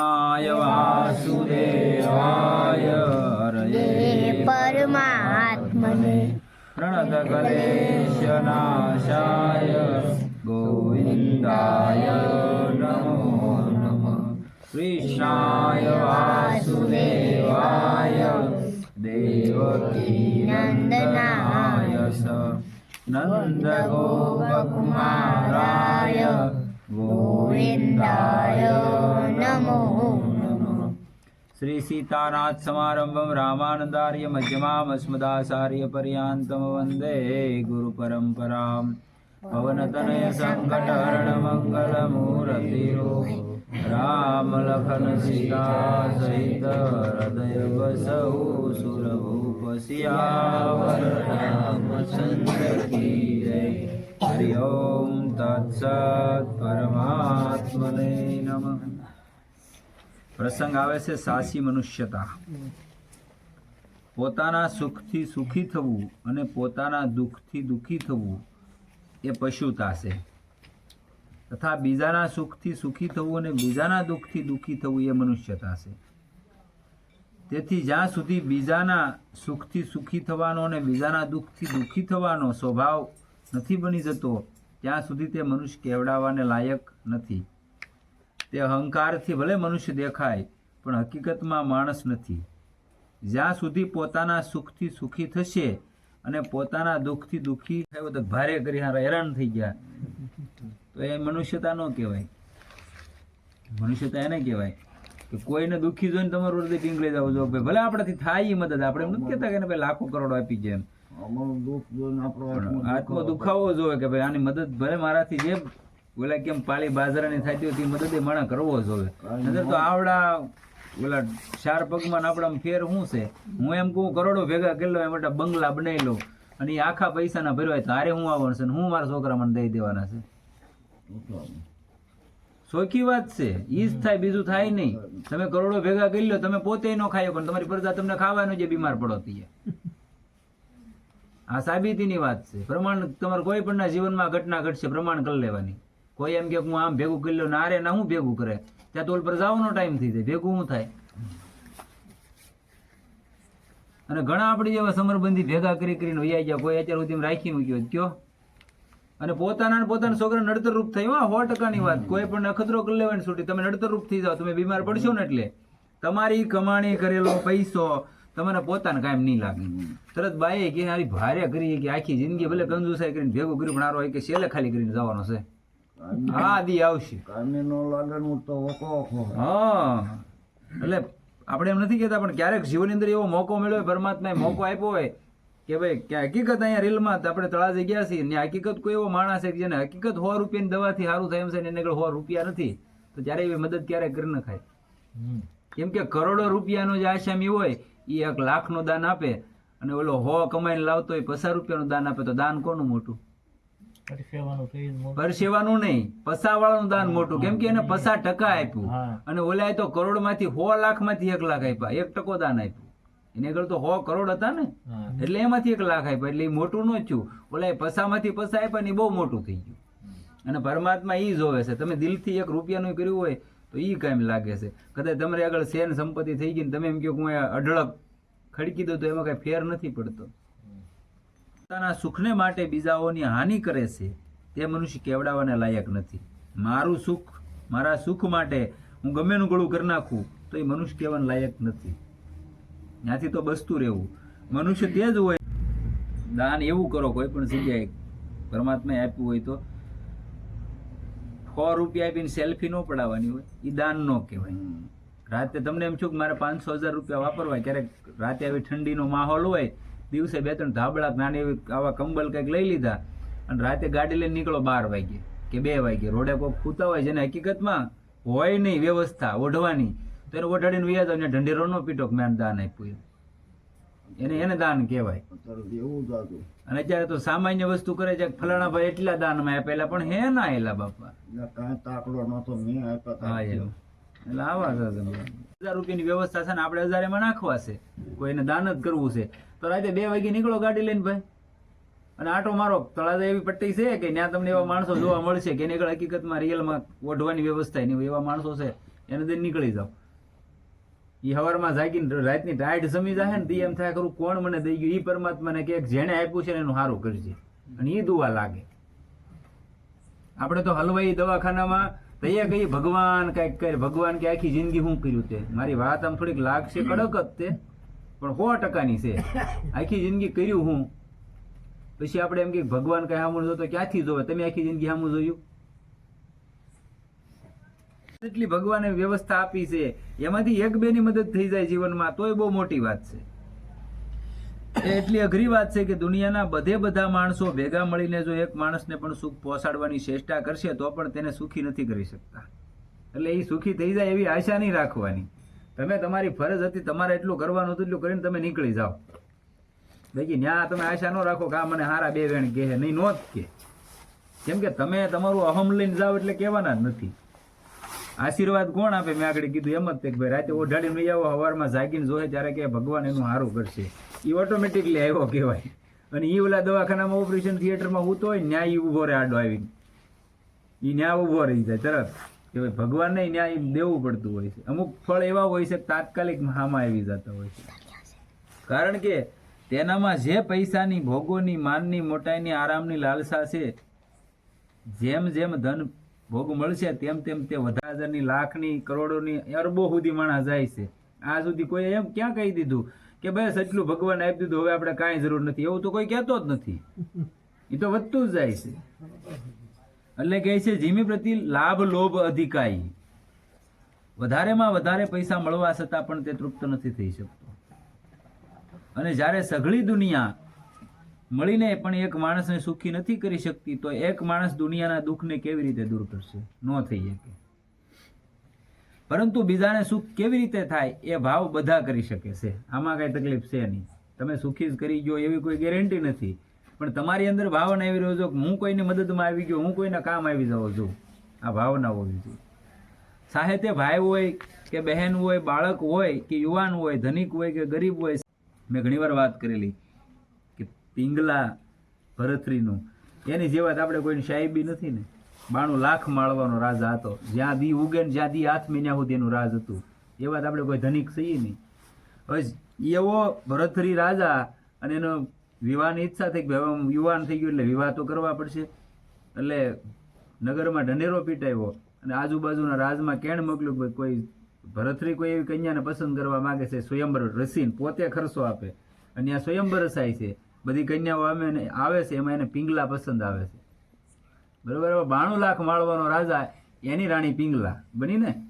कृष्णाय वासुदेवाय रे परमात्मने प्रणतकलेशनाशाय गोविन्दाय नमो नमः। कृष्णाय वासुदेवाय देवकीनन्दनाय स। नन्दगोपकुमाराय ગોવિંદાય નમો શ્રી સીતાનાથ સમારંભમ રામાનંદાર્ય મધ્યમામસ્મદાચાર્ય પર્યાંતમ વંદે ગુરુ પરંપરા પવનતનય સંકટહરણ મંગલ મૂર્તિ રામ લખન સીતા સહિત હૃદય વસૌ સુરભૂપ સિયાવર હરિ ઓમ તત્સત પરમાત્મને નમઃ પ્રસંગ આવે છે સાસી મનુષ્યતા પોતાના સુખથી સુખી થવું અને પોતાના દુઃખથી દુઃખી થવું એ પશુતા છે તથા બીજાના સુખથી સુખી થવું અને બીજાના દુઃખથી દુઃખી થવું એ મનુષ્યતા છે તેથી જ્યાં સુધી બીજાના સુખથી સુખી થવાનો અને બીજાના દુઃખથી દુઃખી થવાનો સ્વભાવ નથી બની જતો ત્યાં સુધી તે મનુષ્ય કેવડાવવાને લાયક નથી. તે અહંકારથી ભલે મનુષ્ય દેખાય, પણ હકીકતમાં માણસ નથી. જ્યાં સુધી પોતાના સુખથી સુખી થશે અને પોતાના દુઃખથી દુઃખી થયો તો ભારે કરી હારા હેરાન થઈ ગયા. તો એ મનુષ્યતા ન કહેવાય. મનુષ્યતા એને કહેવાય કે કોઈને દુઃખી જોઈને તમારું હૃદય પીંગળી જવું જો ભલે આપણાથી થાય એ મદદ, આપણે એમ નથી કહેતા કે ભાઈ લાખો કરોડો આપી જાય એમ. અમારું દુઃખ જોઈને આપણો આત્મ દુખાવો જોવે કે ભાઈ આની મદદ ભલે મારાથી જે ઓલા કેમ પાળી બાજરાની થતી હોય તે મદદ એ માણસ કરવો જોવે. નજર તો આવડા ઓલા ચાર પગમાં આપણા ફેર શું છે? હું એમ કહું કરોડો ભેગા કરી લો એમ માટે બંગલા બનાવી લો અને એ આખા પૈસાના ભરવાય તારે હું આવવાનું છે હું મારા છોકરા મને દઈ દેવાના છે? સોખી વાત છે. ઈ જ થાય બીજું થાય નહીં. તમે કરોડો ભેગા કરી લો તમે પોતે ન ખાયો પણ તમારી પ્રજા તમને ખાવાનું જે બીમાર પડો તે આ સાબિતીની વાત છે. પ્રમાણ તમારે કોઈ પણ જીવનમાં ઘટના ઘટશે, પ્રમાણ કરી લેવાની. કોઈ એમ કે હું આમ ભેગું કરી લઉં ના રે ના હું ભેગું કરે. ત્યાં તો પર જવાનો ટાઈમ થઈ જાય. ભેગું શું થાય? અને ઘણા આપણી જેવા સમરબંધી ભેગા કરી કરીને વૈયા ગયા, કોઈ અત્યાર સુધી રાખી મૂક્યો કયો. અને પોતાના પોતાના છોકરા નડતર રૂપ થયું હા સો ટકાની વાત. કોઈ પણ અખતરો કરી લેવાની છૂટી. તમે નડતર રૂપ થઈ જાઓ. તમે બીમાર પડશો ને એટલે. તમારી કમાણી કરેલો પૈસો તમને પોતાને કાંઈ નહીં લાગે. તરત બાઈએ કે હારી ભારે કરી કે આખી જિંદગી ભલે કંજુસાઈ કરીને ભેગું કર્યું પણ આરો કે છેલ્લે ખાલી કરીને જવાનો છે. હા દી આવશે. કામે નો લાગે તો હા. એટલે આપણે એમ નથી કહેતા પણ ક્યારેક જીવનની અંદર એવો મોકો મળ્યો હોય પરમાત્માએ મોકો આપ્યો હોય કે ભાઈ કે હકીકત અહીંયા રીલમાં આપણે તળાજે ગયા છીએ ને હકીકત કોઈ એવો માણસ છે કે જેને હકીકત સો રૂપિયાની દવાથી સારું થાય એમ છે ને એને આગળ સો રૂપિયા નથી તો ત્યારે એવી મદદ ક્યારેય કરી ન ખાય કેમ કે કરોડો રૂપિયાનો જે આસામી હોય એ એક લાખનું દાન આપે અને ઓલો હો કમાઈને લાવતો હોય પચાસ રૂપિયાનું દાન આપે તો દાન કોનું મોટું? પરસેવાનું નહીં પસાવાળાનું દાન મોટું. કેમ કે એને પસા ટકા આપ્યું. અને ઓલાએ તો કરોડમાંથી સો લાખમાંથી એક લાખ આપ્યા. એક ટકો દાન આપ્યું. એને આગળ તો સો કરોડ હતા ને. એટલે એમાંથી એક લાખ આપ્યા. એટલે એ મોટું ન થયું. ઓલા પસામાંથી પસા આપ્યા ને બહુ મોટું થઈ ગયું. અને પરમાત્મા એ જોવે છે. તમે દિલથી એક રૂપિયાનું કર્યું હોય તો એ કામ લાગે છે. કદાચ તમારી આગળ શેન સંપત્તિ થઈ ગઈ ને તમે એમ કહો કે હું અઢળક ખડકી દઉં તો એમાં કાંઈ ફેર નથી પડતો. પોતાના સુખને માટે બીજાઓની હાનિ કરે છે, તે મનુષ્ય કેવડાવવાને લાયક નથી. મારું સુખ, મારા સુખ માટે હું ગમે એનું ગળું કરી નાખું, તો એ મનુષ્ય કહેવાને લાયક નથી. ત્યાંથી તો બસતું રહેવું. મનુષ્ય તે જ હોય. દાન એવું કરો, કોઈ પણ જગ્યાએ પરમાત્માએ આપ્યું હોય તો સો રૂપિયા આપીને સેલ્ફી ન પડાવવાની હોય એ દાન ન કહેવાય. રાતે તમને એમ છું કે મારે પાંચસો હજાર રૂપિયા વાપરવા ક્યારેક રાતે આવી ઠંડીનો માહોલ હોય, દિવસે બે ત્રણ ધાબળા નાની એવી આવા કંબલ કંઈક લઈ લીધા અને રાતે ગાડી લઈને નીકળો બાર વાગે કે બે વાગે. રોડે કોઈક ખૂતા હોય જેને હકીકતમાં હોય નહીં, વ્યવસ્થા, ઓઢવાની. તો એને ઓઢાડીને વ્યાજ જાવ ને ઢંઢેરો ન પીટો કે મેં દાન આપ્યું. એને એને દાન કહેવાય. અને અત્યારે તો સામાન્ય વસ્તુ કરે છે ફલાણા ભાઈ એટલા દાનમાં આપેલા પણ હે ના એલા બાપા. તાકડો નતો મેં હા એવું એટલે આવા હજાર રૂપિયાની વ્યવસ્થા છે ને આપણે હજાર એમાં નાખવા છે. કોઈને દાન જ કરવું છે. તો રાતે બે વાગે નીકળો ગાડી લઈને ભાઈ. અને આટો મારો તળાજા એવી પટ્ટી છે કે ત્યાં તમને એવા માણસો જોવા મળશે કે એની હકીકતમાં રિયલમાં ઓઢવાની વ્યવસ્થા નહીં એવા માણસો છે. એને દઈને નીકળી જાઓ. એ હવારમાં જાગીને રાતની ટાઈટ જમી જાય ને એમ થાય કરું કોણ મને દઈ ગયું? એ પરમાત્માને કે જેને આપ્યું છે એનું સારું કરજે. અને એ દુવા લાગે. આપણે તો હલવાઈ દવાખાનામાં તૈયાર કહીએ ભગવાન કંઈક કરે, ભગવાન કે આખી જિંદગી શું કર્યું તે? મારી વાત આમ થોડીક લાગશે કડક જ તે, પણ સો ટકાની છે. આખી જિંદગી કર્યું હું. પછી આપણે એમ કે, ભગવાન કઈ સામું જોતો ક્યાંથી જોવે? તમે આખી જિંદગી સામું જોયું? એટલી ભગવાને વ્યવસ્થા આપી છે. એમાંથી એક બે ની મદદ થઈ જાય જીવનમાં, તોય બહુ મોટી વાત છે. એટલી અઘરી વાત છે કે દુનિયાના બધે બધા માણસો ભેગા મળીને જો એક માણસને પણ સુખ પહોંચાડવાની ચેષ્ટા કરશે, તો પણ તેને સુખી નથી કરી શકતા. એટલે એ સુખી થઈ જાય એવી આશા નહીં રાખવાની. તમે તમારી ફરજ હતી, તમારે એટલું કરવાનું હતું, એટલું કરીને તમે નીકળી જાઓ. બાકી ન્યા તમે આશા ન રાખો કે આ મને હારા બે વેણ કહે, નહીં નોત કે. કેમ કે તમે તમારું અહમ લઈને જાઓ એટલે કહેવાના જ નથી. આશીર્વાદ કોણ આપે? મેં આગળ કીધું એમ જ તે ભાઈ, રાતે ઓઢાડીને લઈ આવો સવારમાં જાગીને જોહે ત્યારે કે ભગવાન, એનું સારું કરશે. એ ઓટોમેટિકલી આવ્યો કહેવાય. અને એ ઓલા દવાખાનામાં ઓપરેશન થિયેટરમાં ઊતો હોય ન્યાય ઊભો રહે આડો આવીને. એ ન્યા ઊભો રહી જાય, તરત. કે ભાઈ, ભગવાનને ન્યાય દેવું પડતું હોય છે. અમુક ફળ એવા હોય છે તાત્કાલિક હામાં આવી જતા હોય છે. કારણ કે તેનામાં જે પૈસાની, ભોગોની, માનની, મોટાઈની, આરામની લાલસા છે, જેમ જેમ ધન ભોગ મળશે, તેમ તેમ તે વધારાની લાખની, કરોડોની, અરબો સુધી માણસ જાય છે. આ સુધી કોઈ એમ ક્યાં કહી દીધું કે બસ એટલું ભગવાન આપી દીધું, હવે આપણે કાંઈ જરૂર નથી. એવું તો કોઈ કહેતો જ નથી. એ તો વધતું જ જાય છે. એટલે કહે છે, જીમી પ્રતિ લાભ, લોભ, અધિકારી. વધારેમાં વધારે પૈસા મળવા છતાં પણ તે તૃપ્ત નથી થઈ શકતો. અને જ્યારે સઘળી દુનિયા મળીને પણ એક માણસને સુખી નથી કરી શકતી, તો એક માણસ દુનિયાના દુઃખને કેવી રીતે દૂર કરશે? ન થઈ શકે. પરંતુ બીજાને સુખ કેવી રીતે થાય એ ભાવ બધા કરી શકે છે. આમાં કાંઈ તકલીફ છે નહીં. તમે સુખી જ કરી ગયો એવી કોઈ ગેરંટી નથી. પણ તમારી અંદર ભાવના આવી રહ્યો છો કે હું કોઈની મદદમાં આવી ગયો, હું કોઈના કામ આવી જાઉં છું આ ભાવના હોવી જોઈએ. સાહેતે ભાઈ હોય કે બહેન હોય, બાળક હોય કે યુવાન હોય, ધનિક હોય કે ગરીબ હોય, મેં ઘણીવાર વાત કરેલી પિંગલા ભરથરીનું. એની જેવા આપણે કોઈની સાહેબી નથી ને. બાણું લાખ માળવાનો રાજા હતો. જ્યાં દી ઉગે ને જ્યાં દી હાથ મહિના સુધી એનું રાજ હતું. એ વાત આપણે કોઈ ધનિક થઈએ નહીં. હવે એવો ભરથરી રાજા અને એનો વિવાહની ઈચ્છા થઈ કે હવે યુવાન થઈ ગયો એટલે વિવાહ તો કરવા પડશે. એટલે નગરમાં ઢંઢેરો પીટાવ્યો અને આજુબાજુના રાજમાં કેણ મોકલ્યું કે કોઈ ભરથરી કોઈ એવી કન્યાને પસંદ કરવા માંગે છે. સ્વયંવર રસીને પોતે ખર્ચો આપે. અને આ સ્વયંવર રસાય છે. બધી કન્યાઓ અમે આવે છે એમાં એને પિંગલા પસંદ આવે છે. બરોબર? બાણું લાખ માળવાનો રાજા એની રાણી પિંગલા. બની ને?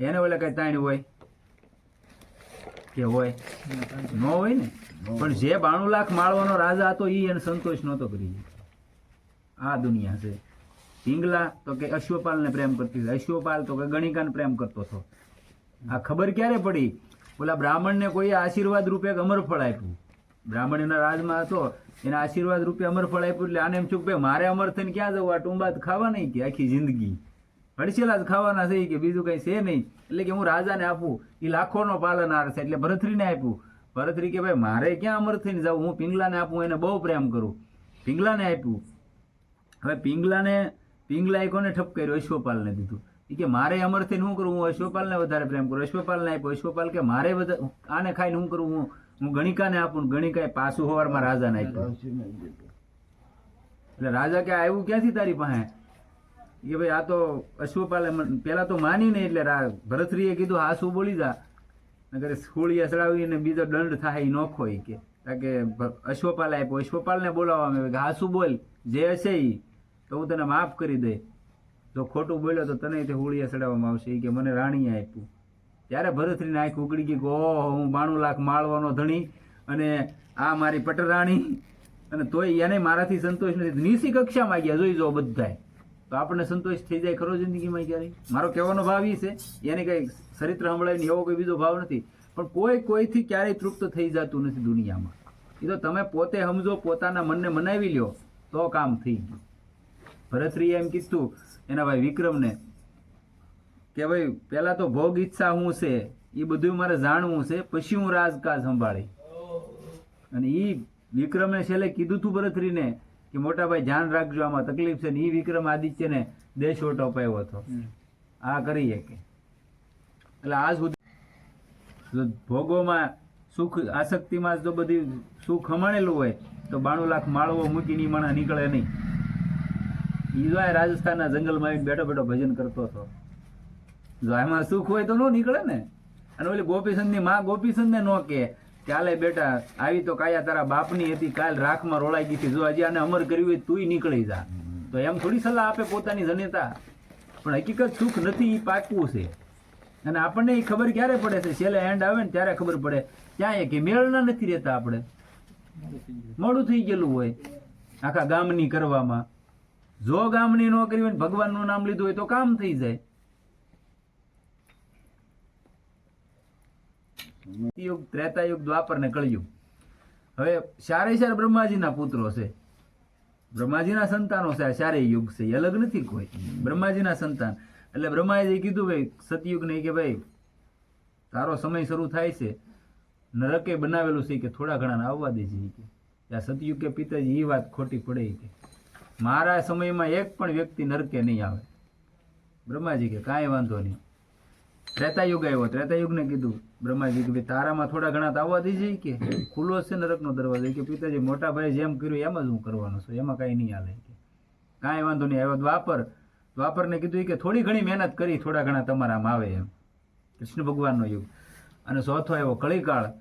એને ઓલે કઈ તાણી હોય? કે હોય? ન હોય ને? પણ જે બાણું લાખ માળવાનો રાજા હતો એ એને સંતોષ નહોતો કરી આ દુનિયા છે. પિંગલા તો કે અશ્વપાલને પ્રેમ કરતી હતી. અશ્વપાલ તો કે ગણિકાને પ્રેમ કરતો હતો. આ ખબર ક્યારે પડી? ઓલા બ્રાહ્મણને કોઈ આશીર્વાદ રૂપે અમરફળ આપ્યું. બ્રાહ્મણ એના રાજમાં હતો, એના આશીર્વાદ રૂપે અમરફળ આપ્યું એટલે આને એમ છું ભાઈ, મારે અમર થઈને ક્યાં જવું? આ ટુંબા ખાવા નહીં કે, આખી જિંદગી. હડસેલા જ ખાવાના છે કે બીજું કંઈ છે નહીં. એટલે કે હું રાજાને આપું એ લાખોનો પાલનહાર છે એટલે ભરથરીને આપ્યું. ભરથરી કે ભાઈ, મારે ક્યાં અમર થઈને જવું? હું પિંગલાને આપું, એને બહુ પ્રેમ કરું. પિંગલાને આપ્યું. હવે પિંગલાને પિંગલાએ કોને ઠપ કર્યો? અશ્વપાલને દીધું. કે મારે અમરથી હું કરું? હું અશ્વપાલને વધારે પ્રેમ કરું. અશ્વપાલને આપ્યો. અશ્વપાલ કે મારે આને ખાઈને શું કરું? હું હું ગણિકાને આપું ગણિકા ગણિકાએ પાછું આપ્યું ને દીધું. એટલે રાજા કે આવ્યું ક્યાંથી તારી પાસે? કે ભાઈ, આ તો અશ્વપાલે પેલા તો માની નહીં એટલે ભરતરીએ કીધું, હા, શું બોલી જા. નકર સુળિયા ચડાવીને બીજો દંડ થાય એ નોખો ઈ કે. કે અશ્વપાલ આપ્યો. અશ્વપાલને બોલાવવામાં આવ્યો કે, હા, શું બોલ? જે હશે એ તો હું તને માફ કરી દે જો ખોટું બોલ્યો તો તને તે હોળિયા ચડાવવામાં આવશે. એ કે, મને રાણીએ આપ્યું. ત્યારે ભરતરીને આંખ ઉગડી ગઈ ઓહો, હું બાણું લાખ માળવાનો ધણી અને આ મારી પટરાણી. અને તોય એને મારાથી સંતોષ નથી. નીસી કક્ષામાં ગયા જોઈ જો બધાય. તો આપણને સંતોષ થઈ જાય ખરો જિંદગીમાં ક્યારે મારો કહેવાનો ભાવ એ છે, એને કંઈ ચરિત્ર સંભળાય એવો કોઈ બીજો ભાવ નથી. પણ કોઈ કોઈથી ક્યારેય તૃપ્ત થઈ જતું નથી દુનિયામાં. એ તો તમે પોતે સમજો, પોતાના મનને મનાવી લ્યો, તો કામ થઈ ગયું. ભરતરીએ એમ કીધું, એના ભાઈ વિક્રમને કે ભાઈ પેલા તો ભોગ ઈચ્છા શું છે એ બધું મારે જાણવું છે પછી હું રાજકાજ સંભાળી. અને એ વિક્રમે છેલ્લે કીધું તું ભરતરીને કે મોટા ભાઈ ધ્યાન રાખજો આમાં તકલીફ છે. ને એ વિક્રમ આદિત્યને દેશ વટો અપાયો હતો આ કરી શકે. એટલે આ સુધી ભોગોમાં સુખ આસક્તિમાં જો બધી સુખ હમાણેલું હોય તો બાણું લાખ માળવો મૂકીને ઈ માણસ નીકળે નહીં. ઈ જો આ રાજસ્થાનના જંગલમાં બેઠો બેઠો ભજન કરતો હતો. જો એમાં સુખ હોય તો ન નીકળે ને. અને ઓલી ગોપીચંદની માં ગોપીચંદને ન કે ચાલે બેટા, આવી તો કાયા તારા બાપની હતી, કાલ રાખમાં રોળાઈ ગઈ હતી. જો હજી આને અમર કર્યું હોય તું નીકળી જા. તો એમ થોડી સલાહ આપે પોતાની જનેતા. પણ હકીકત સુખ નથી એ પાકવું છે. અને આપણને એ ખબર ક્યારે પડે છે? છેલ્લે એન્ડ આવે ને, ત્યારે ખબર પડે. ક્યાં એ કે મેળના નથી રહેતા આપણે. મોડું થઈ ગયેલું હોય, આખા ગામની કરવામાં. જો ગામની ન કરી હોય ભગવાનનું નામ લીધું હોય તો કામ થઈ જાય. યુગ, ત્રેતાયુગ, દ્વાપર ને કળિયુગ. હવે ચારે બ્રહ્માજીના પુત્રો છે. બ્રહ્માજીના સંતાનો છે, આ શારે યુગ છે, એ અલગ નથી કોઈ. બ્રહ્માજીના સંતાન. એટલે બ્રહ્માજીએ કીધું ભાઈ સતયુગ નહીં કે ભાઈ, તારો સમય શરૂ થાય છે. નરકે બનાવેલું છે કે થોડા ઘણા આવવા દેજે છે કે. આ સતયુગ કે પિતાજી એ વાત ખોટી પડે કે. મારા સમયમાં એક પણ વ્યક્તિ નરકે નહીં આવે. બ્રહ્માજી કે, કાંઈ વાંધો નહીં. ત્રેતાયુગ આવ્યો, ત્રેતાયુગને કીધું બ્રહ્માજી કે ભાઈ તારામાં થોડા ઘણા તો આવવા દેજે કે ખુલ્લો છે નરકનો દરવાજો. કે પિતાજી, મોટા ભાઈ જેમ કર્યું એમ જ હું કરવાનો છું, એમાં કાંઈ નહીં હાલે. કે કાંઈ વાંધો નહીં, આવ્યો દ્વાપર. દ્વાપરને કીધું કે થોડી ઘણી મહેનત કરી, થોડા ઘણા તમારામાં આવે એમ. કૃષ્ણ ભગવાનનો યુગ. અને ચોથો આવ્યો, કળીકાળ.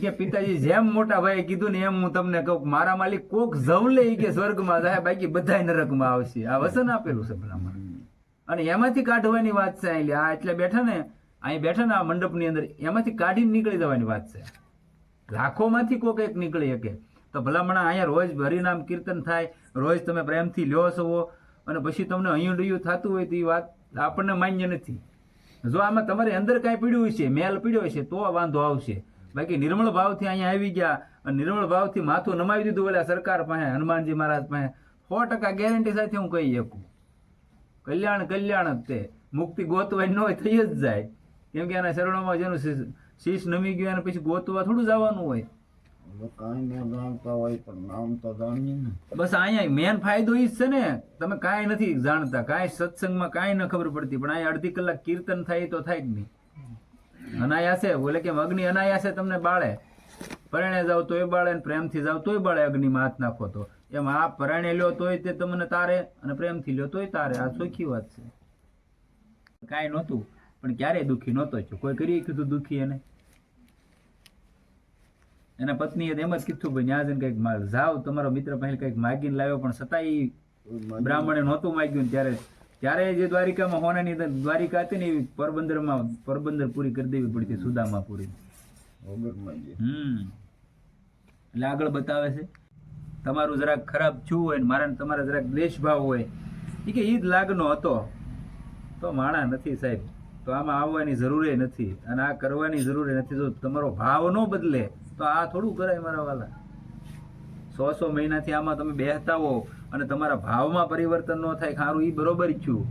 કે પિતાજી, જેમ મોટા ભાઈએ કીધું ને એમ હું તમને કહું મારા માલિક કોક જવલે કે સ્વર્ગમાં જાય, બાકી બધાય નરકમાં આવશે. આ વસન આપેલું છે ભલામણ અને એમાંથી કાઢવાની વાત છે અહીં આ એટલે બેઠા ને, અહીં બેઠા ને આ મંડપની અંદર, એમાંથી કાઢીને નીકળી જવાની વાત છે. લાખોમાંથી કોઈ એક નીકળી શકે. તો ભલામણા અહીંયા રોજ હરિનામ કીર્તન થાય, રોજ તમે પ્રેમથી લ્યો છો અને પછી તમને અહીં ડયું થતું હોય તો એ વાત આપણને માન્ય નથી. જો આમાં તમારે અંદર કાંઈ પીડ્યું છે મેલ પીડ્યો છે તો વાંધો આવશે. બાકી નિર્મળ ભાવથી અહીંયા આવી ગયા, અને નિર્મળ ભાવથી માથું નમાવી દીધું ઓલા સરકાર પાસે, હનુમાનજી મહારાજ પાસે સો ટકા ગેરંટી સાથે હું કહી શકું. કલ્યાણ કલ્યાણ જ તે. મુક્તિ ગોતવાય ન હોય થઈ જ જાય. કેમ કે એના શરણોમાં જેનું શીશ- નમી ગયું એને પછી ગોતવા થોડું જવાનું હોય. બસ અહીંયા મેન ફાયદો એ જ છે ને. તમે કાંઈ નથી જાણતા. કાંઈ સત્સંગમાં કાંઈ ન ખબર પડતી. પણ અહીંયા અડધી કલાક કીર્તન થાય તો થાય જ નહીં. અનાયાસે. બોલે કે અગ્નિ અનાયાસે તમને બાળે. પરણે જાવ તોય બાળે પ્રેમથી જાવ તોય બાળે અગ્નિમાં હાથ નાખો તો. એમ આ પરાણે લ્યો તોય તે તમને તારે અને પ્રેમથી લ્યો તોય તારે. આ સુખી વાત છે. કાંઈ નહોતું પણ ક્યારેય દુઃખી નહોતો થયો. કોઈ કરી કીધું દુઃખી એને. એના પત્નીએ એમ જ કીધું ભાઈ ન્યા જઈને કંઈક જાવ તમારો મિત્ર પાસે કંઈક માગીને લાવ્યો પણ છતાંય બ્રાહ્મણે નહોતું માગ્યું ને ત્યારે. ત્યારે જે દ્વારિકામાં હોનાની દ્વારિકા હતી ને એવી પોરબંદરમાં પોરબંદર પૂરી કરી દેવી પડતી સુદામા પૂરી હમ. એટલે આગળ બતાવે છે. તમારું જરાક ખરાબ છું હોય ને મારા તમારા જરાક દ્વેષભાવ હોય એ કે ઈ જ લાગનો હતો. તો માણા નથી સાહેબ. તો આમાં આવવાની જરૂરે નથી અને આ કરવાની જરૂરે નથી. જો તમારો ભાવ ન બદલે, તો આ થોડું કરાય મારા વાલા. સો સો મહિનાથી આમાં તમે બેહતા હો અને તમારા ભાવમાં પરિવર્તન ન થાય, ખારું એ બરોબર છું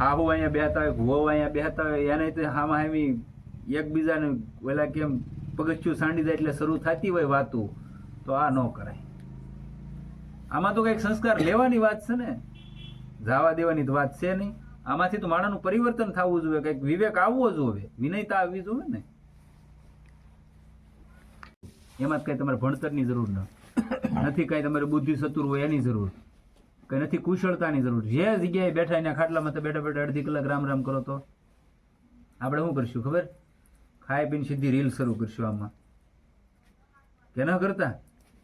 હાહુ અહીંયા બેહતા હોય ઘુવો અહીંયા બેહતા હોય, એને તો હામાં હામી એકબીજાને ઓલા કેમ પગથિયું સાંડી જાય એટલે શરૂ થતી હોય વાતું. તો આ ન કરાય. આમાં તો કંઈક સંસ્કાર લેવાની વાત છે ને? જવા દેવાની તો વાત છે નહીં. આમાંથી તો માણસનું પરિવર્તન થવું જોઈએ, કંઈક વિવેક આવવો જોઈએ, વિનયતા આવવી જોઈએ ને? એમાં કઈ તમારે ભણતરની જરૂર નથી કઈ તમારે બુદ્ધિ સતુર હોય એની જરૂર. કઈ નથી કુશળતાની જરૂર. જે જગ્યાએ બેઠા એના ખાટલામાં તો બેઠા બેઠા અડધી કલાક રામ રામ કરો તો. આપણે શું કરશું ખબર? ખાઈ પીને સીધી રીલ શરૂ કરશું આમાં. કે ન કરતા?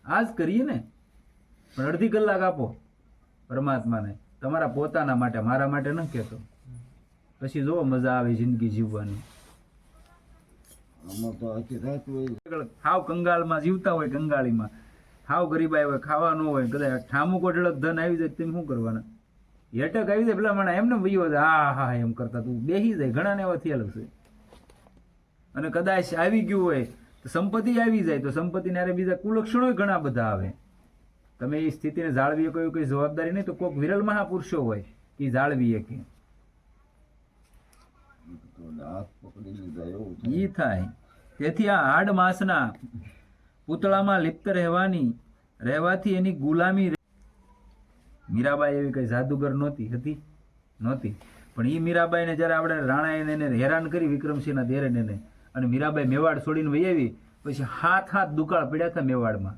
આ જ કરીએ ને પણ અડધી કલાક આપો પરમાત્માને. તમારા પોતાના માટે મારા માટે ન કહેતો. પછી જો મજા આવે જિંદગી જીવવાની. હાવ કંગાળમાં જીવતા હોય કંગાળીમાં. હાવ ગરીબાઈ હોય ખાવાનું હોય કદાચ ઠામું કોટડક ધન આવી જાય તેમ શું કરવાના? હેટક આવી જાય પેલા મને એમને જાય હા હા એમ કરતા તું. બેસી જાય ઘણાને એવા થયેલું છે. અને કદાચ આવી ગયું હોય સંપત્તિ આવી જાય તો સંપત્તિને હારે બીજા કુલક્ષણો ઘણા બધા આવે. તમે એ સ્થિતિને જાળવી કોઈ કોઈ જવાબદારી નહીં તો કોઈક વિરલ મહાપુરુષો હોય એ જાળવી શકે તો હાથ પકડી લીધા એવું થાય. તેથી આ આડ માસના પૂતળામાં લિપ્ત રહેવાની, રહેવાથી એની ગુલામી મીરાબાઈ એવી કઈ જાદુગર નહોતી, હતી? નહોતી. પણ એ મીરાબાઈને જ્યારે આપણે રાણાએ એને હેરાન કરી વિક્રમસિંહના દેરેને અને મીરાબાઈ મેવાડ છોડીને વહી આવી, પછી હાથ હાથ દુકાળ પડ્યા હતા મેવાડમાં.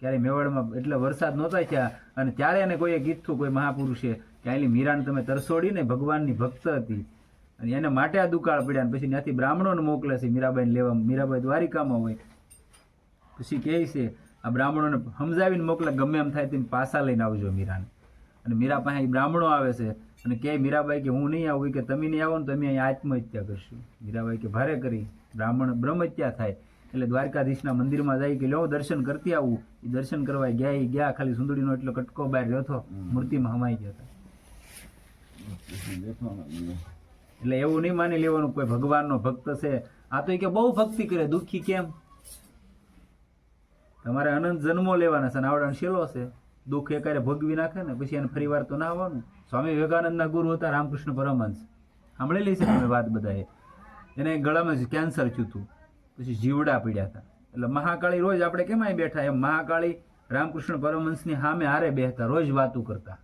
ક્યારે મેવાડમાં એટલે વરસાદ નહોતા થયા, અને ત્યારે એને કોઈએ કીધું, કોઈ મહાપુરુષે કે આલી મીરાને તમે તરસોડીને ભગવાનની ભક્ત હતી. અને એને માટે આ દુકાળ પડ્યા અને પછી ત્યાંથી બ્રાહ્મણોને મોકલે છે મીરાબાઈને લેવા, મીરાબાઈ દ્વારિકામાં હોય. પછી કહે છે, આ બ્રાહ્મણોને સમજાવીને મોકલે, ગમે એમ થાય તેમ પાછા લઈને આવજો મીરાને. અને મીરા પાસે બ્રાહ્મણો આવે છે અને કે મીરાબાઈ કે હું નહીં આવું કે તમે નહીં આવો ને તો અમે અહીં આત્મહત્યા કરશો. મીરાબાઈ કે ભારે કરી. બ્રાહ્મણ બ્રહ્મહત્યા થાય. એટલે દ્વારકાધીશના મંદિરમાં જાય કે લો દર્શન કરતી આવું. એ દર્શન કરવા ગયા એ ગયા ખાલી સુંદરીનો એટલો કટકો બહાર રહ્યો હતો મૂર્તિમાં હમાઈ ગયો હતા. એટલે એવું નહીં માની લેવાનું કોઈ ભગવાનનો ભક્ત છે. આ તો એ કે બહુ ભક્તિ કરે દુઃખી કેમ? તમારે અનંત જન્મો લેવાના છે અને આવડા શેલો છે. દુઃખ એકારે ભોગવી નાખે ને પછી એને ફરી વાર તો ના આવવાનું. સ્વામી વિવેકાનંદના ગુરુ હતા રામકૃષ્ણ પરમહંસ. સાંભળેલી છે તમે વાત બધાએ? એને ગળામાં કેન્સર હતું. પછી જીવડા પીડ્યા હતા. એટલે મહાકાળી રોજ આપણે કેમ અહીં બેઠા? એમ મહાકાળી રામકૃષ્ણ પરમહંસની સામે હારે બેહતા, રોજ વાતું કરતા.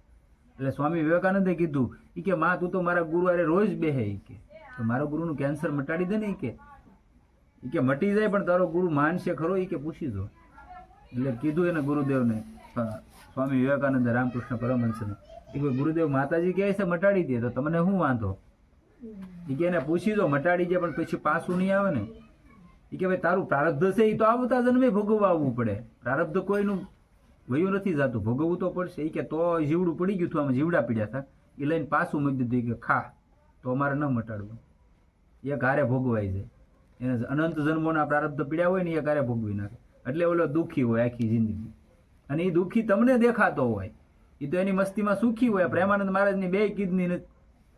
એટલે સ્વામી વિવેકાનંદે કીધું, ઈ કે, માં, તું તો મારા ગુરુ અરે રોજ બેહે ઈ કે. તો મારો ગુરુનું કેન્સર મટાડી દે ને એ કે. ઈ કે, મટી જાય પણ તારો ગુરુ માનશે ખરો? એ કે, પૂછી જો. એટલે કીધું એને ગુરુદેવને સ્વામી વિવેકાનંદ રામકૃષ્ણ પરમહંસને. એ કોઈ ગુરુદેવ માતાજી કહે છે, મટાડી દે. તો તમને શું વાંધો? એ કે એને પૂછી દો મટાડી દે, પણ પછી પાછું નહીં આવે ને. એ કે ભાઈ, તારું પ્રારબ્ધ છે એ તો આવતા જન્મે ભોગવવા આવવું પડે. પ્રારબ્ધ કોઈનું વયું નથી જાતું, ભોગવવું તો પડશે. એ કે તો જીવડું પડી ગયું હતું આમાં જીવડા પીડ્યા હતા એ લઈને પાછું મૂકી દીધું કે ખા, તો અમારે ન મટાડવું. એ ઘારે ભોગવાઈ જાય એને અનંત જન્મોના પ્રારબ્ધ પીડ્યા હોય ને, એ ઘારે ભોગવી નાખે. એટલે ઓલો દુઃખી હોય આખી જિંદગી. અને એ દુઃખી તમને દેખાતો હોય. એ તો એની મસ્તીમાં સુખી હોય. પ્રેમાનંદ મહારાજની બે કિડની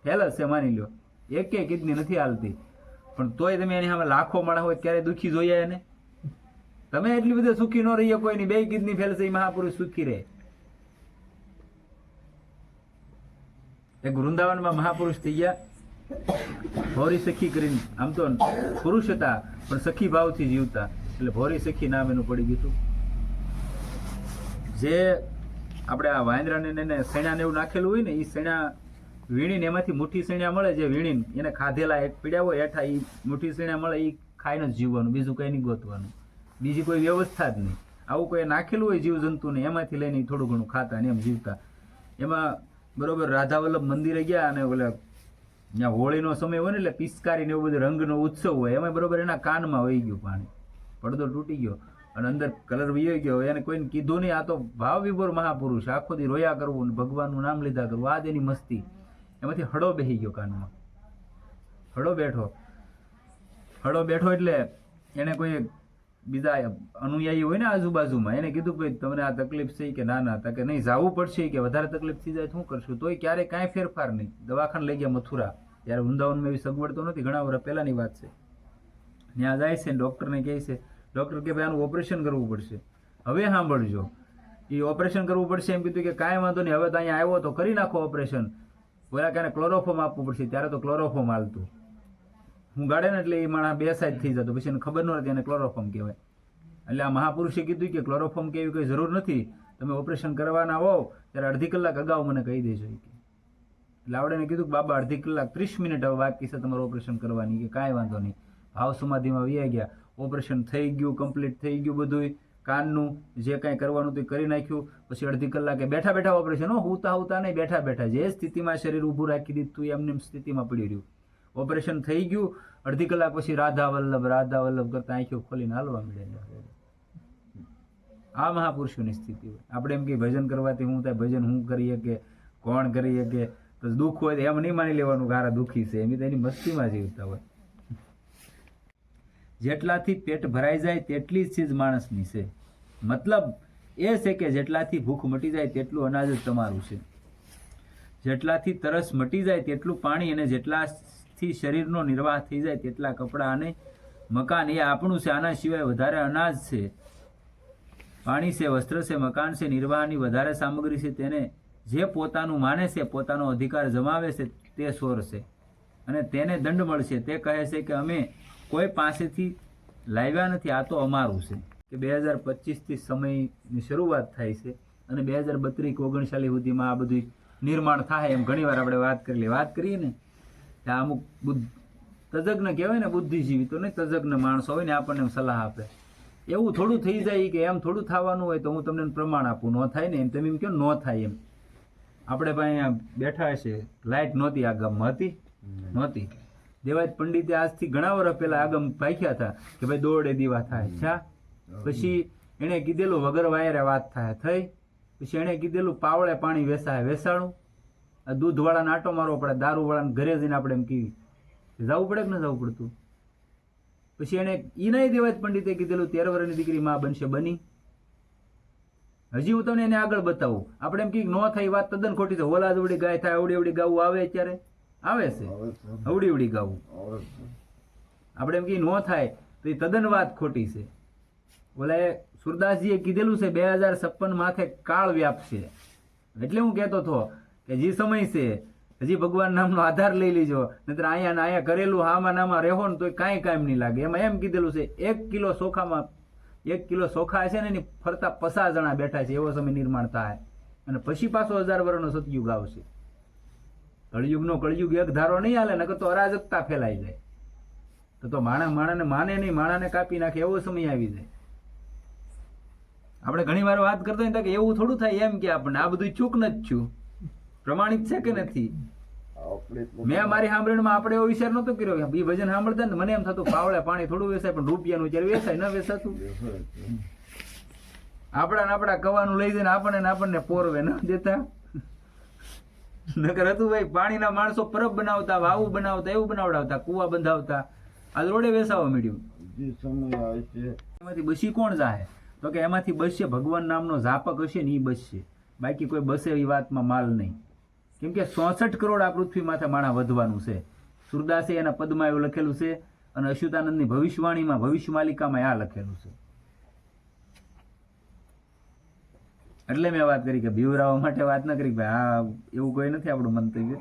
ફેલસ છે માની લો એકે કિડની નથી હાલતી. પણ તોય તમે એની સામે લાખો માણસ હોય ત્યારે દુઃખી જોઈએ એને? તમે એટલી બધી સુખી ન રહીએ, કોઈની બે કિડની ફેલશે એ મહાપુરુષ સુખી રહે. એક વૃંદાવનમાં મહાપુરુષ થઈ ગયા. ભોરી સખી કરીને, આમ તો પુરુષ હતા, પણ સખી ભાવથી જીવતા. એટલે ભોરી સખી નામ એનું પડી ગયું હતું. જે આપણે આ વાંદરાને એને સૈણાને એવું નાખેલું હોય ને એ શેણા વીણીને એમાંથી મુઠ્ઠી શેણ્યા મળે, જે વીણીને એને ખાધેલા એક પીડ્યા હોય એઠા એ મુઠ્ઠી સૈણા મળે એ ખાઈને જ જીવવાનું, બીજું કંઈ નહીં ગોતવાનું. બીજી કોઈ વ્યવસ્થા જ નહીં. આવું કોઈ નાખેલું હોય જીવજંતુને, એમાંથી લઈને થોડું ઘણું ખાતા ને એમ જીવતા. એમાં બરોબર રાધાવલ્લભ મંદિરે ગયા અને ઓલા ત્યાં હોળીનો સમય હોય ને એટલે પિસ્કારીને એવું બધું રંગનો ઉત્સવ હોય એમાં બરોબર એના કાનમાં વહી ગયું પાણી. પડદો તૂટી ગયો. અને અંદર કલર વહી ગયો એને કોઈને કીધું નહીં, આ તો ભાવ વિભોર મહાપુરુષ, આખો દી રોયા કરવું ને ભગવાનનું નામ લીધા કરવું, આ જ એની મસ્તી. એમાંથી હળો બેહી ગયો કાનમાં. હળો બેઠો. હળો બેઠો એટલે એને કોઈ બીજા અનુયાયી હોય ને આજુબાજુમાં, એને કીધું ભાઈ, તમને આ તકલીફ છે કે ના ના કે નહીં, જવું પડશે કે વધારે તકલીફ થઈ જાય શું કરશું. તોય ક્યારેય કાંઈ ફેરફાર નહીં. દવાખાને લઈ ગયા મથુરા. ત્યારે વૃંદાવનમાં એવી સગવડ તો નથી, ઘણા વર્ષ પહેલાની વાત છે. ત્યાં જાય છે ડૉક્ટરને કહે છે ડૉક્ટર કે ભાઈ આનું ઓપરેશન કરવું પડશે. હવે સાંભળજો. એ ઓપરેશન કરવું પડશે એમ કીધું કે કાંઈ વાંધો નહીં, હવે તો અહીંયા આવ્યો તો કરી નાખો ઓપરેશન. પહેલાં કાને ક્લોરોફોર્મ આપવું પડશે, ત્યારે તો ક્લોરોફોર્મ હાલતું. હું ગાડે ને એટલે એ માણસ બે સાઈડ થઈ જતો, પછી એને ખબર ન હતી એને ક્લોરોફોર્મ કહેવાય. એટલે આ મહાપુરુષે કીધું કે ક્લોરોફોર્મ કે એવી કોઈ જરૂર નથી, તમે ઓપરેશન કરવાના હોવ, ત્યારે અડધી કલાક અગાઉ મને કહી દેજો એટલે આવડેને કીધું કે બાબા, અડધી કલાક ત્રીસ મિનિટ હવે બાકી છે તમારું ઓપરેશન કરવાની, કે કાંઈ વાંધો નહીં. ભાવ સમાધિમાં વી ગયા. ઓપરેશન થઈ ગયું, કમ્પ્લીટ થઈ ગયું બધું કાનનું જે કાંઈ કરવાનું તે કરી નાખ્યું. પછી અડધી કલાકે બેઠા બેઠા ઓપરેશન હુતા હુતા નહીં, બેઠા બેઠા. જે સ્થિતિમાં શરીર ઊભું રાખી દીધું એમને સ્થિતિમાં પડી રહ્યું. ઓપરેશન થઈ ગયું. અડધી કલાક પછી રાધા વલ્લભ રાધા વલ્લભ કરતા આંખીઓ ખોલીને હાલવા મળે આ મહાપુરુષોની સ્થિતિ હોય. આપણે એમ કે ભજન કરવાથી હું થાય, ભજન હું કરીએ કે કોણ કરીએ કે દુઃખ હોય એમ નહીં માની લેવાનું હારા દુઃખી છે. એમ એની મસ્તીમાં જીવતા હોય. જેટલાથી પેટ ભરાઈ જાય તેટલી જ ચીજ માણસની છે. મતલબ એ છે કે જેટલાથી ભૂખ મટી જાય તેટલું અનાજ જ તમારું છે. જેટલાથી તરસ મટી જાય તેટલું પાણી અને જેટલાથી શરીરનો નિર્વાહ થઈ જાય તેટલા કપડાં અને મકાન એ આપણું છે, આના સિવાય વધારે અનાજ છે. પાણી છે, વસ્ત્ર છે, મકાન છે, નિર્વાહની વધારે સામગ્રી છે, તેને જે પોતાનું માને છે, પોતાનો અધિકાર જમાવે છે, તે સોર છે. અને તેને દંડ મળશે. તે કહે છે કે અમે કોઈ પાસેથી લાવ્યા નથી, આ તો અમારું છે, કે બે હજાર પચીસથી સમયની શરૂઆત થાય છે અને બે હજાર બત્રીસ ઓગણચાલીસ સુધીમાં આ બધું નિર્માણ થાય એમ ઘણીવાર આપણે વાત કરેલી વાત કરીએ ને કે અમુક બુદ્ધ તજજ્ઞ કહેવાય ને, બુદ્ધિજીવી તો નહીં, તજજ્ઞ માણસો હોય ને, આપણને સલાહ આપે. એવું થોડું થઈ જાય કે એમ થોડું થવાનું હોય તો હું તમને પ્રમાણ આપું. ન થાય ને એમ, તમે એમ કહો ન થાય એમ. આપણે ભાઈ અહીંયા બેઠા છે લાઇટ નહોતી આ ગામમાં હતી, નહોતી. દેવાજ પંડિતે આજથી ઘણા વર્ષ પહેલા આગમ પાખ્યા હતા કે ભાઈ દોડે દીવા થાય. છા? પછી એણે કીધેલું વગર વાયરે વાત થાય થઈ. પછી એણે કીધેલું પાવળે પાણી વેસાય વેસાણું. આ દૂધવાળા નાટો મારવો પડે દારૂવાળાને ઘરે જઈને આપણે એમ કીધું જવું પડે કે ન જવું પડતું? પછી એણે એ નહીં દેવાજ પંડિતે કીધેલું તેર વર્ષની દીકરી માં બનશે બની. હજી હું તમને એને આગળ બતાવું. આપણે એમ કહીએ ન થાય વાત તદ્દન ખોટી છે. ઓલા અવડી ગાય થાય અવડી અવડી ગાવું આવે અત્યારે. આવે છે. અવડી અવડી ગાવું. આપણે એમ કહીએ ન થાય તો એ તદ્દન વાત ખોટી છે. ઓલા સુરદાસજીએ કીધેલું છે બે હજાર છપ્પન માથે કાળ વ્યાપશે. એટલે હું કહેતો હતો કે જે સમય છે હજી ભગવાન નામનો આધાર લઈ લીજો નહીતર અહીંયા ને અહીંયા કરેલું હામાં નામાં રહેવો ને તો કાંઈ કાંઈ નહીં લાગે. એમાં એમ કીધેલું છે એક કિલો ચોખામાં એક કિલો ચોખા છે ને એની ફરતા પચાસ જણા બેઠા છે એવો સમય નિર્માણ થાય. અને પછી પાછો હજાર વર્ષનો સતયુગ આવશે. કળયુગનો કળિયુગ એક ધારો નહીં હાલે, નકર તો અરાજકતા ફેલાઈ જાય. તો તો માણસ માણસને માને નહીં માણાને કાપી નાખે એવો સમય આવી જાય. આપણે ઘણી વાર વાત કરતા હોય કે એવું થોડું થાય એમ કે આપણને, આ બધું ચૂક નથી છું પ્રમાણિત છે કે નથી? મેં મારી સાંભળણીમાં આપણે એવો વિચાર નતો કર્યો કે બી ભજન સાંભળતા ને, મને એમ થતું પાવડે પાણી થોડું વેસાય, પણ રૂપિયાનું જ્યારે વેસાય, ન દેખાય આપણા ને આપણા કવાનું લઈ જઈને આપણને આપણને પોરવે ન દેતા. નકર હતું ભાઈ પાણીના માણસો પરબ બનાવતા વાવું બનાવતા એવું બનાવડાવતા કુવા બંધાવતા. આ રોડે વેસાવા મળ્યું એમાંથી બસી કોણ જાહે? તો કે એમાંથી બસશે ભગવાન નામનો જાપક હશે ને એ બસશે. બાકી કોઈ બસે એવી વાતમાં માલ નહીં. કેમ કે ચોસઠ કરોડ આ પૃથ્વી માથે માણા વધવાનું છે. સુરદાસે એના પદમાં એવું લખેલું છે અને અચ્યુતાનંદની ભવિષ્યવાણીમાં ભવિષ્ય માલિકામાં આ લખેલું છે. એટલે મેં વાત કરી કે બીવરાવા માટે વાત ન કરી ભાઈ, આ એવું કોઈ નથી આપણું મંતવ્ય.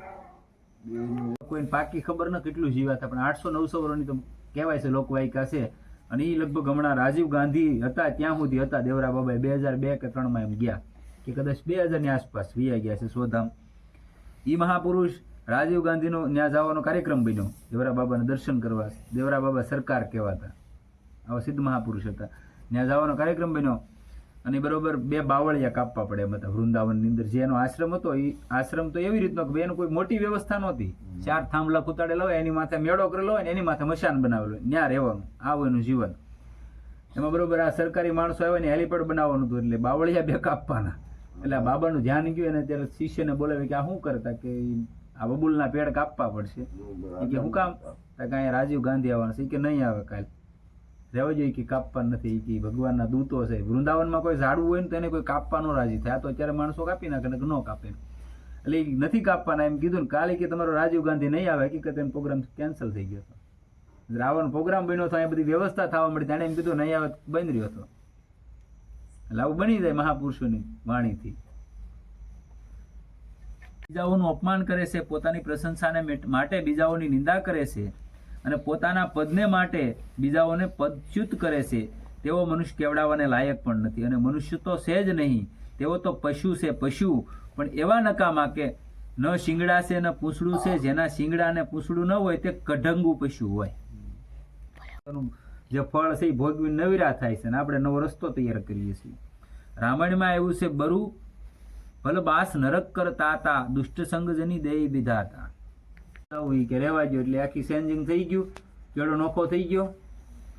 કોઈને પાકી ખબર ન કેટલું જીવાતા પણ આઠસો નવસો વર્ષની તો કહેવાય છે લોકવાયકા છે. અને એ લગભગ હમણાં રાજીવ ગાંધી હતા, ત્યાં સુધી હતા, દેવરા બાબાએ બે હજાર બે કે ત્રણમાં એમ ગયા. કે કદાચ બે હજારની આસપાસ વિયા ગયા છે સોધામ એ મહાપુરુષ રાજીવ ગાંધીનો ત્યાં જવાનો કાર્યક્રમ બન્યો. દેવરા બાબાને દર્શન કરવા. દેવરા બાબા સરકાર કહેવાતા. આવા સિદ્ધ મહાપુરુષ હતા. ત્યાં જવાનો કાર્યક્રમ બન્યો. અને બરોબર બે બાવળિયા કાપવા પડે હતા. વૃંદાવનની અંદર જે એનો આશ્રમ હતો એ આશ્રમ તો એવી રીતનો કે એનું કોઈ મોટી વ્યવસ્થા નહોતી. ચાર થાંભલા કૂતાડેલા હોય એની માથે મેળો કરેલો હોય ને એની માથે મશાન બનાવેલું હોય. ત્યાં રહેવાનું. આવું એનું જીવન. એમાં બરોબર આ સરકારી માણસો આવે ને હેલીપેડ બનાવવાનું હતું એટલે બાવળિયા બે કાપવાના. એટલે આ બાબાનું ધ્યાન ગયું અને ત્યારે શિષ્યને બોલાવે કે આ શું કરતા? કે આ બબુલના પેડ કાપવા પડશે. કે હું કામ? કાંઈ રાજીવ ગાંધી આવવાના છે. કે નહીં આવે કાલ. રહેવા જોઈએ કે કાપવા નથી, કે ભગવાનના દૂતો છે. વૃંદાવનમાં કોઈ ઝાડવું હોય ને તો એને કોઈ કાપવાનો રાજી થાય. તો અત્યારે માણસો કાપી નાખે ને કાપે એટલે નથી કાપવાના એમ કીધું ને, કાલે કે તમારો રાજીવ ગાંધી નહીં આવે, હકીકત એનો પ્રોગ્રામ કેન્સલ થઈ ગયો હતો. રાવણ પ્રોગ્રામ બન્યો હતો એ બધી વ્યવસ્થા થવા મળી તેણે એમ કીધું, નહીં આવે બંધ રહ્યો હતો. એટલે આવું બની જાય મહાપુરુષોની વાણીથી. બીજાઓનું અપમાન કરે છે, પોતાની પ્રશંસાને માટે બીજાઓની નિંદા કરે છે. અને પોતાના પદને માટે બીજાઓને પદચ્યુત કરે છે. તેવો મનુષ્ય કેવડાવવાને લાયક પણ નથી અને મનુષ્ય તો છે જ નહીં. તેઓ તો પશુ છે, પશુ. પણ એવા નકામા કે ન શિંગડા છે ન પૂંછડું છે, જેના શિંગડા ને પૂંછડું ન હોય તે કઢંગુ પશુ હોય. જે ફળ છે એ ભોગવી નવીરા થાય છે અને આપણે નવો રસ્તો તૈયાર કરીએ છીએ. રામાયણમાં એવું છે, બરુ ભલબાસ નરક કરતા હતા, દુષ્ટ સંગ જની દે બીધા આવું ઈ કે રહેવા ગયો એટલે આખી ચેન્જિંગ થઈ ગયું. ચેડો નોખો થઈ ગયો.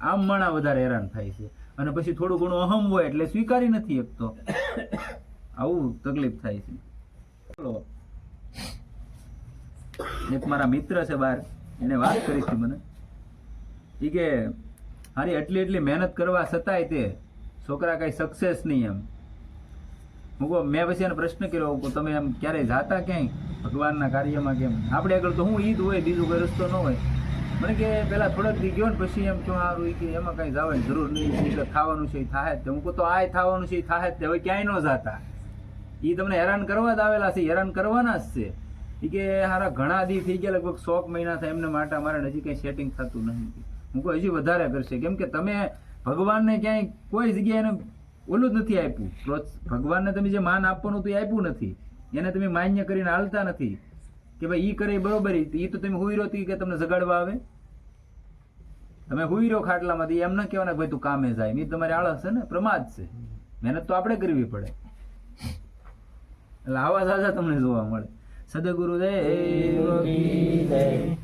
આમ માણા વધારે હેરાન થાય છે. અને પછી થોડું ઘણું અહમ હોય એટલે સ્વીકારી નથી શકતો. આવું તકલીફ થાય છે. એક મારા મિત્ર છે બાર. એને વાત કરી હતી મને. એ કે, હારી એટલી એટલી મહેનત કરવા છતાંય તે છોકરા કઈ સક્સેસ નહીં એમ. હું મેં પછી એને પ્રશ્ન કર્યો, કે તમે એમ ક્યારેય જાતા ક્યાંય? ભગવાનના કાર્યમાં કેમ? આપણે આગળ તો હું ઈદ હોય, બીજું કોઈ રસ્તો ન હોય. મને કે, પેલા થોડાક દી ગયો ને પછી એમ કહો સારું કે એમાં કઈ જવાની જરૂર નહીં એટલે ખાવાનું છે એ થાય જ. હું તો આય થવાનું છે એ થાય જ. હવે ક્યાંય ન જાતા. ઈ તમને હેરાન કરવા જ આવેલા છે, હેરાન કરવાના જ છે. એ કે, હારા ઘણા દી થઈ ગયા, લગભગ સોક મહિના થાય, એમને માટે મારે હજી કઈ સેટિંગ થતું નથી. હું કહું, હજી વધારે કરશે. કેમ કે તમે ભગવાનને ક્યાંય કોઈ જગ્યાએ એને ઓલું જ નથી આપ્યું. ભગવાનને તમે જે માન આપવાનું હતું એ આપ્યું નથી. એને તમે માન્ય કરીને હાલતા નથી. કે ભાઈ, ઈ કરે બરોબર, ઈ તો તમે હુઈ રહ્યો તી કે તમને જગાડવા આવે? તમે હુઈરો ખાટલામાંથી, એમ ન કહેવાના ભાઈ તું કામે જાય. એ તમારી આળસ છે ને? પ્રમાદ છે. મહેનત તો આપણે કરવી પડે. એટલે આવા સાજા તમને જોવા મળે. સદગુરુ દેવ કી જય.